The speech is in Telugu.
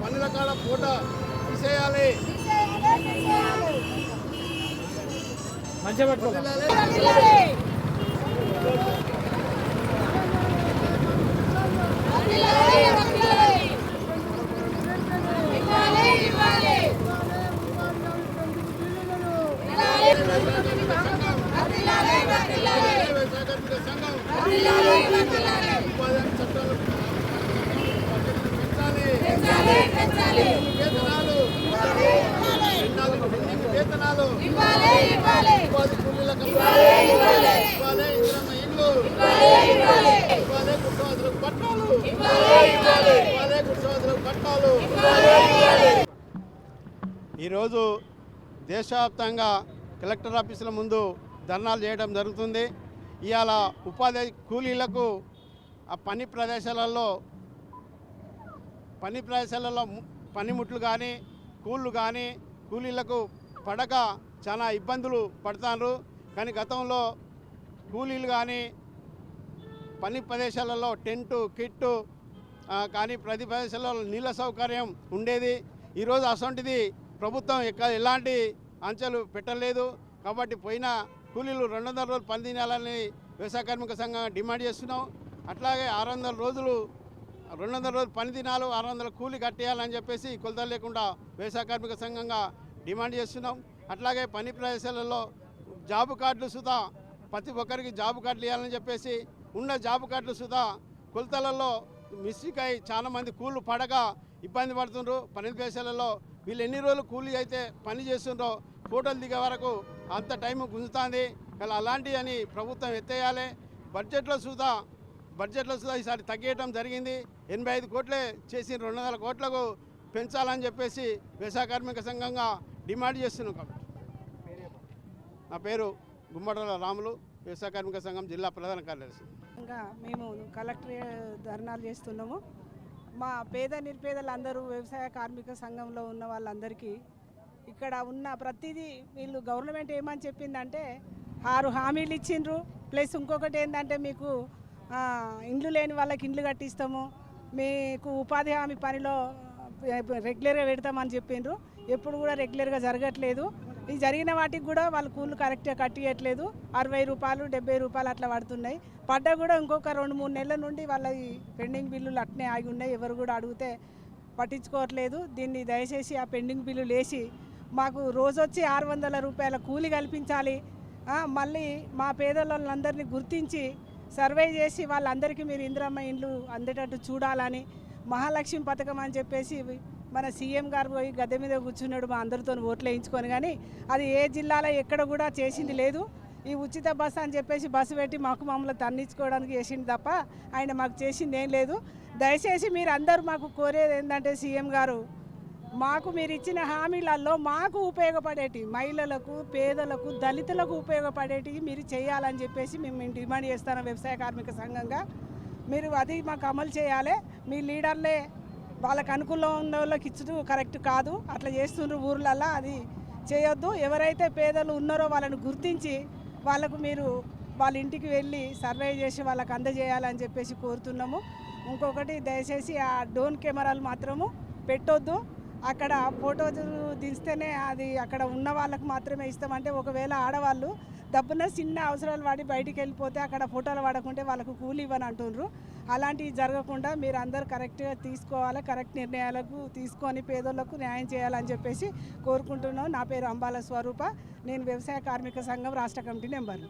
పన్ను రకాల పూట తీసేయాలి మంచిగా పట్టుకో రైల్వే సహకార సంఘం ఉపాధి చట్టాలు పెంచాలి వేతనాలు వేతనాలు ఉపాధి కూలీలకు ఇవ్వాలి ఇంద్రమ్మ ఇండ్లు ఇవ్వాలి పట్టాలు ఇవ్వాలి పట్టాలు ఈరోజు దేశవ్యాప్తంగా కలెక్టర్ ఆఫీసుల ముందు ధర్నాలు చేయడం జరుగుతుంది. ఇవాళ ఉపాధి కూలీలకు ఆ పని ప్రదేశాలలో పని ప్రదేశాలలో పనిముట్లు కానీ కూళ్ళు కానీ కూలీలకు పడక చాలా ఇబ్బందులు పడతారు కానీ గతంలో కూలీలు కానీ పని ప్రదేశాలలో టెంటు కిట్టు కానీ ప్రతి ప్రదేశాలలో నీళ్ళ సౌకర్యం ఉండేది. ఈరోజు అసొంటిది ప్రభుత్వం ఎక్క ఎలాంటి అంచెలు పెట్టలేదు. కాబట్టి పోయిన కూలీలు రెండు వందల రోజులు పని తినాలని వ్యవసాయ కార్మిక సంఘం డిమాండ్ చేస్తున్నాం. అట్లాగే ఆరు వందల రోజులు రెండు వందల రోజులు పని దినాలు ఆరు వందల కూలి కట్టేయాలని చెప్పేసి కొలతలు లేకుండా వ్యవసాయ కార్మిక సంఘంగా డిమాండ్ చేస్తున్నాం. అట్లాగే పని ప్రదేశాలలో జాబు కార్డులు సుధా ప్రతి ఒక్కరికి జాబు కార్డులు ఇవ్వాలని చెప్పేసి ఉన్న జాబు కార్డులు సుధా కొలతలలో మిస్టేక్ అయి చాలా కూళ్ళు పడక ఇబ్బంది పడుతుండ్రు. పని ప్రదేశాలలో వీళ్ళు ఎన్ని రోజులు కూలీ అయితే పని చేస్తుండ్రో ఫోటోలు దిగే వరకు అంత టైం గుంజుతుంది. కానీ అలాంటివి అని ప్రభుత్వం ఎత్తేయాలి. బడ్జెట్లో సుధా బడ్జెట్లో సుధా ఈసారి తగ్గేయటం జరిగింది. ఎనభై ఐదు కోట్లే చేసి రెండు వందల కోట్లకు పెంచాలని చెప్పేసి వ్యవసాయ కార్మిక సంఘంగా డిమాండ్ చేస్తున్నాం కాబట్టి. నా పేరు గుమ్మడల రాములు వ్యవసాయ కార్మిక సంఘం జిల్లా ప్రధాన కార్యదర్శి. ఇంకా మేము కలెక్టర్ ధర్నాలు చేస్తున్నాము. మా పేద నిరుపేదలందరూ వ్యవసాయ కార్మిక సంఘంలో ఉన్న వాళ్ళందరికీ ఇక్కడ ఉన్న ప్రతిదీ వీళ్ళు గవర్నమెంట్ ఏమని చెప్పిందంటే ఆరు హామీలు ఇచ్చిండ్రు. ప్లస్ ఇంకొకటి ఏంటంటే మీకు ఇండ్లు లేని వాళ్ళకి ఇండ్లు కట్టిస్తాము. మీకు ఉపాధి హామీ పనిలో రెగ్యులర్గా పెడతామని చెప్పిండ్రు. ఎప్పుడు కూడా రెగ్యులర్గా జరగట్లేదు. ఈ జరిగిన వాటికి కూడా వాళ్ళు కూలు కరెక్ట్గా కట్టియట్లేదు. అరవై రూపాయలు డెబ్బై రూపాయలు అట్లా పడుతున్నాయి. పడ్డా కూడా ఇంకొక రెండు మూడు నెలల నుండి వాళ్ళ పెండింగ్ బిల్లులు అట్నే ఆగి ఉన్నాయి. ఎవరు కూడా అడిగితే పట్టించుకోవట్లేదు. దీన్ని దయచేసి ఆ పెండింగ్ బిల్లులు వేసి మాకు రోజు వచ్చి ఆరు వందల రూపాయల కూలి కల్పించాలి. మళ్ళీ మా పేదలందరినీ గుర్తించి సర్వే చేసి వాళ్ళందరికీ మీరు ఇందిరమ్మ ఇండ్లు అందేటట్టు చూడాలని మహాలక్ష్మి పథకం అని చెప్పేసి మన సీఎం గారు పోయి గద్దె మీద కూర్చున్నాడు మా అందరితో ఓట్లు వేయించుకొని కానీ అది ఏ జిల్లాలో ఎక్కడ కూడా చేసింది లేదు. ఈ ఉచిత బస్సు అని చెప్పేసి బస్సు పెట్టి మాకు మమ్మల్ని తన్నించుకోవడానికి చేసింది తప్ప ఆయన మాకు చేసింది ఏం లేదు. దయచేసి మీరు అందరూ మాకు కోరేది ఏంటంటే సీఎం గారు మాకు మీరు ఇచ్చిన హామీలలో మాకు ఉపయోగపడేటి మహిళలకు పేదలకు దళితులకు ఉపయోగపడేటివి మీరు చేయాలని చెప్పేసి మేము డిమాండ్ చేస్తాను వ్యవసాయ కార్మిక సంఘంగా. మీరు అది మాకు అమలు చేయాలి. మీ లీడర్లే వాళ్ళకు అనుకూలం ఉన్న వాళ్ళకి ఇచ్చుడు కరెక్ట్ కాదు. అట్లా చేస్తుండ్రు ఊర్లల్లో అది చేయొద్దు. ఎవరైతే పేదలు ఉన్నారో వాళ్ళని గుర్తించి వాళ్ళకు మీరు వాళ్ళ ఇంటికి వెళ్ళి సర్వే చేసి వాళ్ళకి అందజేయాలని చెప్పేసి కోరుతున్నాము. ఇంకొకటి దయచేసి ఆ డ్రోన్ కెమెరాలు మాత్రము పెట్టొద్దు. అక్కడ ఫోటో దిస్తేనే అది అక్కడ ఉన్న వాళ్ళకు మాత్రమే ఇస్తామంటే ఒకవేళ ఆడవాళ్ళు దబ్బున చిన్న అవసరాలు పడి బయటికి వెళ్ళిపోతే అక్కడ ఫోటోలు పడకుంటే వాళ్ళకు కూలి ఇవ్వని అంటుండ్రు. అలాంటివి జరగకుండా మీరు అందరు కరెక్ట్గా తీసుకోవాలి కరెక్ట్ నిర్ణయాలకు తీసుకొని పేదోళ్ళకు న్యాయం చేయాలని చెప్పేసి కోరుకుంటున్నాం. నా పేరు అంబాల స్వరూప. నేను వ్యవసాయ కార్మిక సంఘం రాష్ట్ర కమిటీ నెంబర్